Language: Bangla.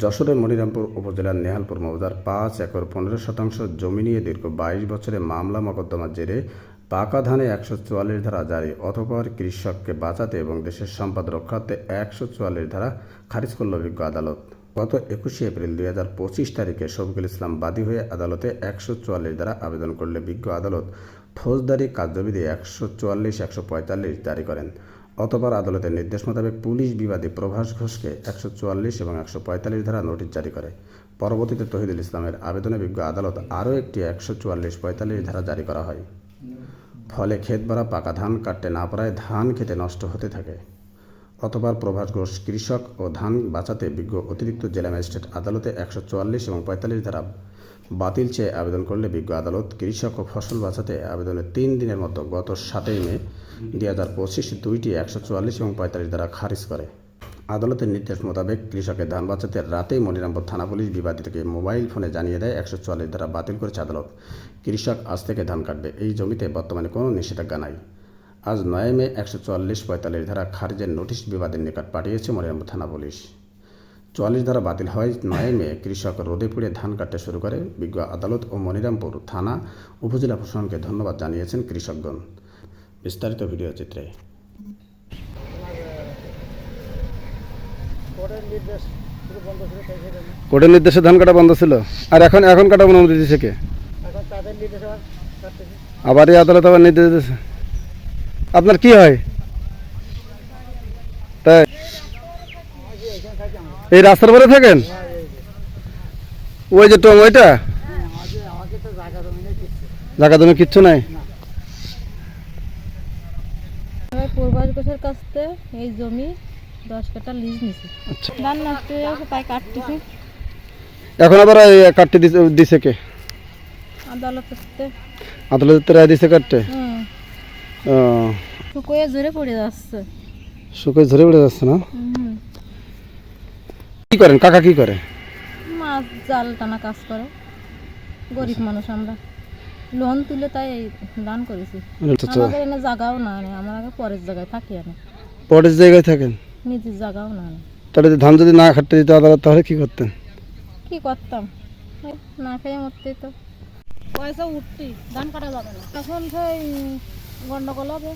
যশোরের মনিরামপুর উপজেলার নেহালপুর মৌজার পাঁচ একর পনেরো শতাংশ জমি নিয়ে দীর্ঘ বাইশ বছরে মামলা মোকদ্দমার জেরে পাকা ধানে একশো চুয়াল্লিশ ধারা জারি। অতপর কৃষককে বাঁচাতে এবং দেশের সম্পদ রক্ষার্থে একশো চুয়াল্লিশ ধারা খারিজ করল অভিজ্ঞ আদালত। গত একুশে এপ্রিল দুই হাজার পঁচিশ তারিখে শফিকুল ইসলাম বাদী হয়ে আদালতে একশো চুয়াল্লিশ ধারা আবেদন করলে বিজ্ঞ আদালত ফৌজদারি কার্যবিধি একশো চুয়াল্লিশ, একশো পঁয়তাল্লিশ জারি করেন। অতপর আদালতের নির্দেশ মোতাবেক পুলিশ বিবাদী প্রভাস ঘোষকে একশো চুয়াল্লিশ এবং একশো পঁয়তাল্লিশ ধারা নোটিশ জারি করে। পরবর্তীতে তহিদুল ইসলামের আবেদনে বিজ্ঞ আদালত আরও একটি একশো চুয়াল্লিশ পঁয়তাল্লিশ ধারা জারি করা হয়। ফলে ক্ষেত ভরা পাকা ধান কাটতে না পারায় ধান খেতে নষ্ট হতে থাকে। অতবার প্রভাস ঘোষ কৃষক ও ধান বাঁচাতে বিজ্ঞ অতিরিক্ত জেলা ম্যাজিস্ট্রেট আদালতে একশো চুয়াল্লিশ এবং পঁয়তাল্লিশ ধারা বাতিল চেয়ে আবেদন করলে বিজ্ঞ আদালত কৃষক ও ফসল বাঁচাতে আবেদনের তিন দিনের মতো গত সাতই মে দুই হাজার পঁচিশ দুইটি একশো চুয়াল্লিশ এবং পঁয়তাল্লিশ দ্বারা খারিজ করে। আদালতের নির্দেশ মোতাবেক কৃষকের ধান বাঁচাতে রাতেই মনিরামপুর থানা পুলিশ বিবাদীকে মোবাইল ফোনে জানিয়ে দেয়, একশো চুয়াল্লিশ দ্বারা বাতিল করেছে আদালত। কৃষক আজ থেকে ধান কাটবে। এই জমিতে বর্তমানে কোনো নিষেধাজ্ঞা নাই। আজ নয় মে একশো চুয়াল্লিশ পঁয়তাল্লিশ ধারা খারিজের নোটিশ বিবাদের নিকট পাঠিয়েছে মনিরামপুর থানা পুলিশ। চুয়াল্লিশ ধারা বাতিল হয় নয় মে কৃষক রোদে পুড়ে ধান কাটতে শুরু করে। বিজ্ঞ আদালত ও মনিরামপুর থানা উপজেলা প্রশাসনকে ধন্যবাদ জানিয়েছেন কৃষকগণ। বিস্তারিত ভিডিও চিত্রে। কোর্টের নির্দেশ ধান কাটা বন্ধ ছিল। আর এখন এখন কাটা অনুমতি দিয়েছে কে? আবার এই আদালত আবার নির্দেশ দিয়েছে আপনার কি হয় তাই আগে এখানে থাকি আমরা এই রাস্তার পরে থাকেন। ওই যে টম ওইটা? জায়গা তুমি কিচ্ছু নাই? আমি পূর্বাস ঘোষের কাছ এই জমি দশ কাটা লিজ নিছি। আচ্ছা। ধান নষ্ট হয়ে গেছে তাই কাটতেছি। এখন আবার কাটতে দিছে- কে? রায় দিছে কাটতে শুকোয়ে জোরে পড়ে যাচ্ছে। ঝরে যাচ্ছে না? কি করেন? কাকা কি করে? মাছ জাল টানা কাজ করে। গরিব মানুষ আমরা। লোন তুলে তাই দান করেছি। আচ্ছা আচ্ছা। আমাদের এনে জায়গাও না নেই। আমরা আগে পরের জায়গায় থাকি আমি। পরের জায়গায় থাকেন? নিজের জায়গাও না নেই। তাহলে ধান যদি না কাটতে দিত আদালত তাহলে কি করতেন? কি করতাম? না খেয়ে মরতেই তো। পয়সা উঠতি ধান কাটা যাবে না। তখন সেই গন্ডগোল হবে।